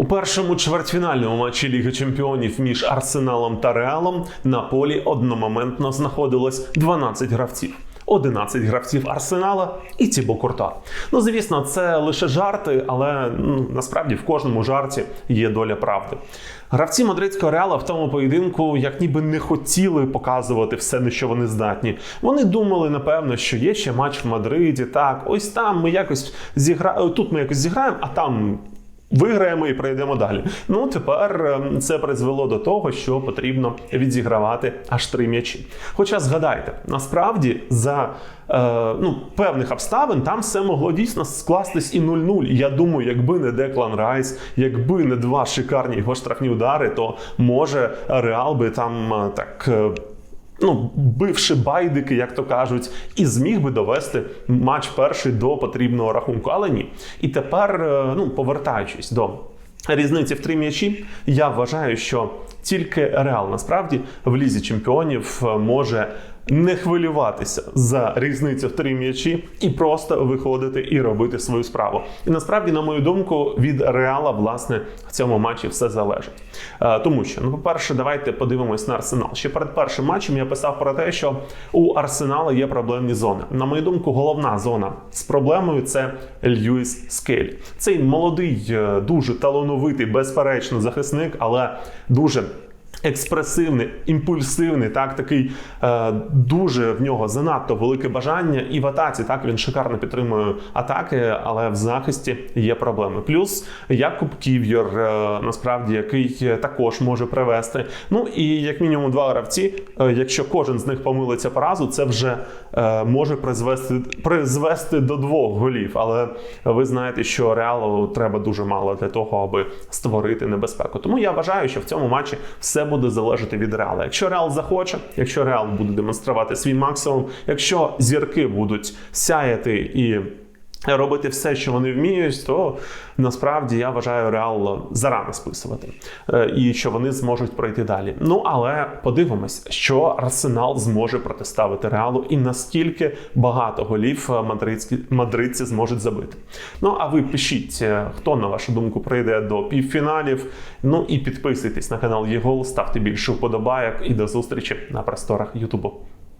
У першому чвертьфінальному матчі Ліги Чемпіонів між Арсеналом та Реалом на полі одномоментно знаходилось 12 гравців. 11 гравців Арсенала і Тібо Курта. Ну, звісно, це лише жарти, але ну, насправді в кожному жарті є доля правди. Гравці мадридського реала в тому поєдинку як ніби не хотіли показувати все, на що вони здатні. Вони думали, напевно, що є ще матч в Мадриді. Так, ось там ми якось зіграємо, тут ми якось зіграємо, а там Виграємо і пройдемо далі. Ну тепер ем, це призвело до того, що потрібно відігравати аж три м'ячі. Хоча згадайте, насправді за е, ну, певних обставин там все могло дійсно скластись і 0-0. Я думаю, якби не Деклан Райс, якби не два шикарні його штрафні удари, то може Реал би там е, так. Ну, бивши байдики, як то кажуть, і зміг би довести матч перший до потрібного рахунку. Але ні. І тепер, е, ну, повертаючись до різниці в три м'ячі, я вважаю, що тільки Реал насправді в лізі чемпіонів е, може. Не хвилюватися за різницю в три м'ячі і просто виходити і робити свою справу. І насправді, на мою думку, від Реала власне в цьому матчі все залежить. Е, тому що, ну, по-перше, давайте подивимось на арсенал. Ще перед першим матчем я писав про те, що у Арсенала є проблемні зони. На мою думку, головна зона з проблемою це Льюіс Скелі. Цей молодий, е, дуже талановитий, безперечно, захисник, але дуже. Експресивний, імпульсивний, так такий е, дуже в нього занадто велике бажання, і в атаці так він шикарно підтримує атаки, але в захисті є проблеми. Плюс Якуб Ків'єр, е, насправді, який також може привести. Ну і як мінімум два гравці. Е, якщо кожен з них помилиться по разу, це вже е, може призвести призвести до двох голів. Але ви знаєте, що реалу треба дуже мало для того, аби створити небезпеку. Тому я вважаю, що в цьому матчі все буде залежати від реала. Якщо реал захоче, якщо реал буде демонструвати свій максимум, якщо зірки будуть сяяти і. Робити все, що вони вміють, то насправді я вважаю реал зарано списувати, Е, і що вони зможуть пройти далі. Ну але подивимось, що арсенал зможе протиставити реалу, і наскільки багато голів е, мадридські мадридці зможуть забити. Ну а ви пишіть, е, хто на вашу думку прийде до півфіналів. Ну і підписуйтесь на канал ЄГОЛ, ставте більше вподобайок і до зустрічі на просторах Ютубу.